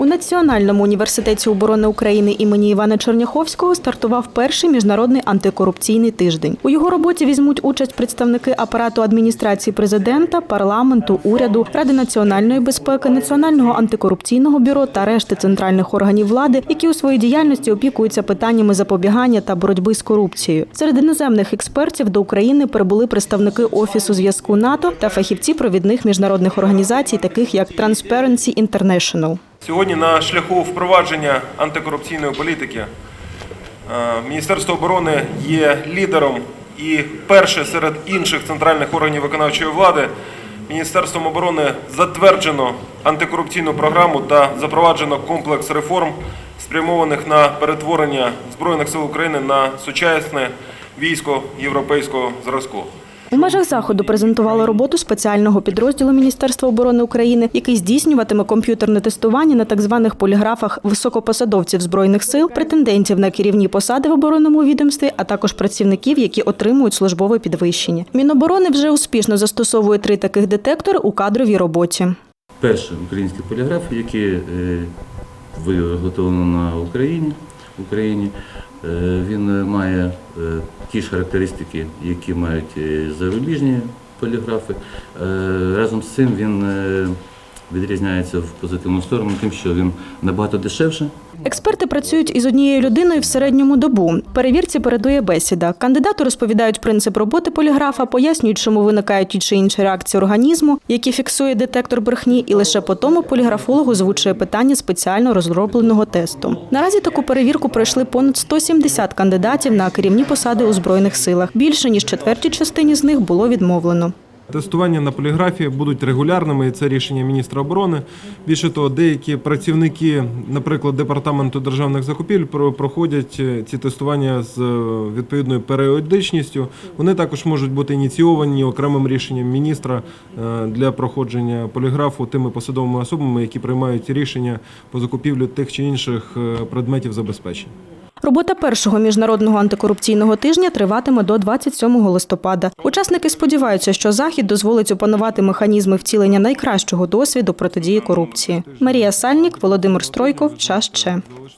У Національному університеті оборони України імені Івана Черняховського стартував перший міжнародний антикорупційний тиждень. У його роботі візьмуть участь представники апарату адміністрації президента, парламенту, уряду, ради національної безпеки, національного антикорупційного бюро та решти центральних органів влади, які у своїй діяльності опікуються питаннями запобігання та боротьби з корупцією. Серед іноземних експертів до України прибули представники офісу зв'язку НАТО та фахівці провідних міжнародних організацій, таких як Transparency International. Сьогодні на шляху впровадження антикорупційної політики е, Міністерство оборони є лідером і перше серед інших центральних органів виконавчої влади. Міністерством оборони затверджено антикорупційну програму та запроваджено комплекс реформ, спрямованих на перетворення Збройних сил України на сучасне військо європейського зразку. У межах заходу презентували роботу спеціального підрозділу Міністерства оборони України, який здійснюватиме комп'ютерне тестування на так званих поліграфах високопосадовців збройних сил, претендентів на керівні посади в оборонному відомстві, а також працівників, які отримують службове підвищення. Міноборони вже успішно застосовує три таких детектори у кадровій роботі. Перший український поліграф, який е, виготовлено на Україні. Україні. Е, Він має е, ті ж характеристики, які мають е, зарубіжні поліграфи. Разом з цим він відрізняється в позитивну сторону, тим, що він набагато дешевше. Експерти працюють із однією людиною в середньому добу. Перевірці передує бесіда. Кандидати розповідають принцип роботи поліграфа, пояснюють, чому виникають ті чи інші реакції організму, які фіксує детектор брехні, і лише по тому поліграфолог озвучує питання спеціально розробленого тесту. Наразі таку перевірку пройшли понад 170 кандидатів на керівні посади у збройних силах. Більше ніж четвертій частині з них було відмовлено. Тестування на поліграфі будуть регулярними, і це рішення міністра оборони. Більше того, деякі працівники, наприклад, департаменту державних закупівель, про- проходять е, ці тестування з е, відповідною періодичністю. Вони також можуть бути ініційовані окремим рішенням міністра е, для проходження поліграфу тими посадовими особами, які приймають рішення по закупівлі тих чи інших предметів забезпечення. Робота першого міжнародного антикорупційного тижня триватиме до 27 листопада. Учасники сподіваються, що захід дозволить опанувати механізми втілення найкращого досвіду протидії корупції. Марія Сальнік, Володимир Стройков, час Че.